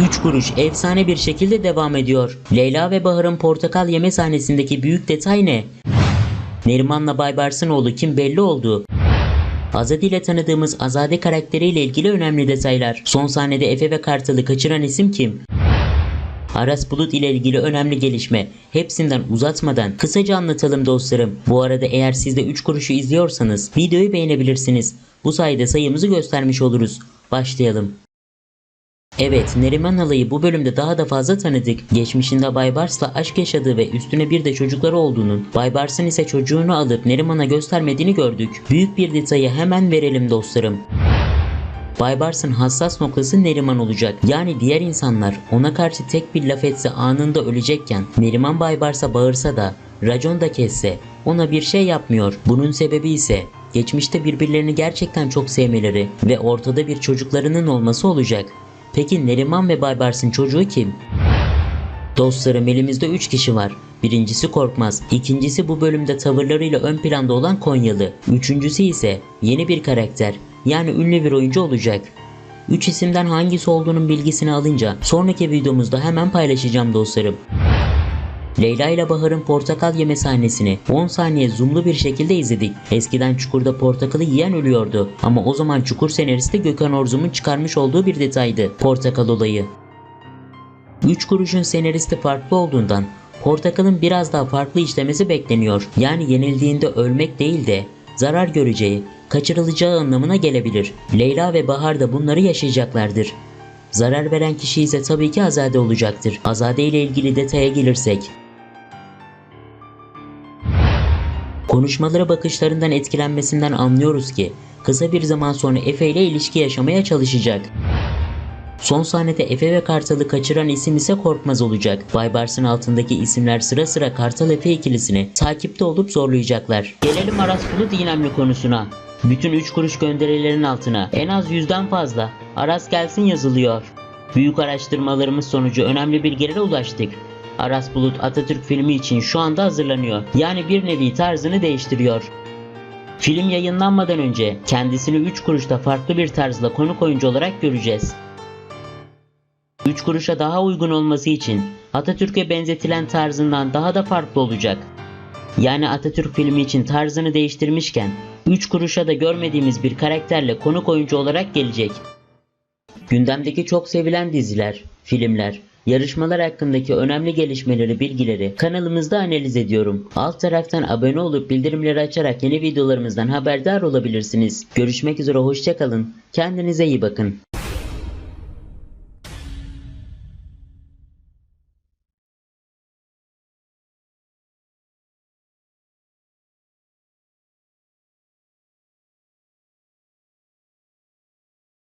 3 kuruş efsane bir şekilde devam ediyor. Leyla ve Bahar'ın portakal yeme sahnesindeki büyük detay ne? Neriman'la Baybars'ın oğlu kim belli oldu. Azade ile tanıdığımız Azade karakteriyle ilgili önemli detaylar. Son sahnede Efe ve Kartal'ı kaçıran isim kim? Aras Bulut ile ilgili önemli gelişme. Hepsinden uzatmadan kısaca anlatalım dostlarım. Bu arada eğer siz de 3 kuruşu izliyorsanız videoyu beğenebilirsiniz. Bu sayede sayımızı göstermiş oluruz. Başlayalım. Evet, Neriman Alay'ı bu bölümde daha da fazla tanıdık. Geçmişinde Baybars'la aşk yaşadığı ve üstüne bir de çocukları olduğunun, Baybars'ın ise çocuğunu alıp Neriman'a göstermediğini gördük. Büyük bir detayı hemen verelim dostlarım. Baybars'ın hassas noktası Neriman olacak. Yani diğer insanlar ona karşı tek bir laf etse anında ölecekken Neriman Baybars'a bağırsa da racon da kesse ona bir şey yapmıyor. Bunun sebebi ise geçmişte birbirlerini gerçekten çok sevmeleri ve ortada bir çocuklarının olması olacak. Peki Neriman ve Baybars'ın çocuğu kim? Dostlarım elimizde 3 kişi var. Birincisi Korkmaz, ikincisi bu bölümde tavırlarıyla ön planda olan Konyalı, üçüncüsü ise yeni bir karakter yani ünlü bir oyuncu olacak. 3 isimden hangisi olduğunun bilgisini alınca sonraki videomuzda hemen paylaşacağım dostlarım. Leyla ile Bahar'ın portakal yeme sahnesini 10 saniye zoomlu bir şekilde izledik. Eskiden Çukur'da portakalı yiyen ölüyordu. Ama o zaman Çukur senaristi Gökhan Orzum'un çıkarmış olduğu bir detaydı. Portakal olayı. 3 kuruşun senaristi farklı olduğundan portakalın biraz daha farklı işlemesi bekleniyor. Yani yenildiğinde ölmek değil de zarar göreceği, kaçırılacağı anlamına gelebilir. Leyla ve Bahar da bunları yaşayacaklardır. Zarar veren kişi ise tabii ki Azade olacaktır. Azade ile ilgili detaya gelirsek. Konuşmaları bakışlarından etkilenmesinden anlıyoruz ki kısa bir zaman sonra Efe ile ilişki yaşamaya çalışacak. Son sahnede Efe ve Kartal'ı kaçıran isim ise Korkmaz olacak. Baybars'ın altındaki isimler sıra sıra Kartal Efe ikilisini takipte olup zorlayacaklar. Gelelim Aras Bulut İynemli konusuna. Bütün 3 kuruş gönderilerin altına en az yüzden fazla Aras gelsin yazılıyor. Büyük araştırmalarımız sonucu önemli bilgilere ulaştık. Aras Bulut Atatürk filmi için şu anda hazırlanıyor. Yani bir nevi tarzını değiştiriyor. Film yayınlanmadan önce kendisini 3 kuruşta farklı bir tarzla konuk oyuncu olarak göreceğiz. 3 kuruşa daha uygun olması için Atatürk'e benzetilen tarzından daha da farklı olacak. Yani Atatürk filmi için tarzını değiştirmişken 3 kuruşa da görmediğimiz bir karakterle konuk oyuncu olarak gelecek. Gündemdeki çok sevilen diziler, filmler, yarışmalar hakkındaki önemli gelişmeleri, bilgileri kanalımızda analiz ediyorum. Alt taraftan abone olup bildirimleri açarak yeni videolarımızdan haberdar olabilirsiniz. Görüşmek üzere hoşçakalın. Kendinize iyi bakın.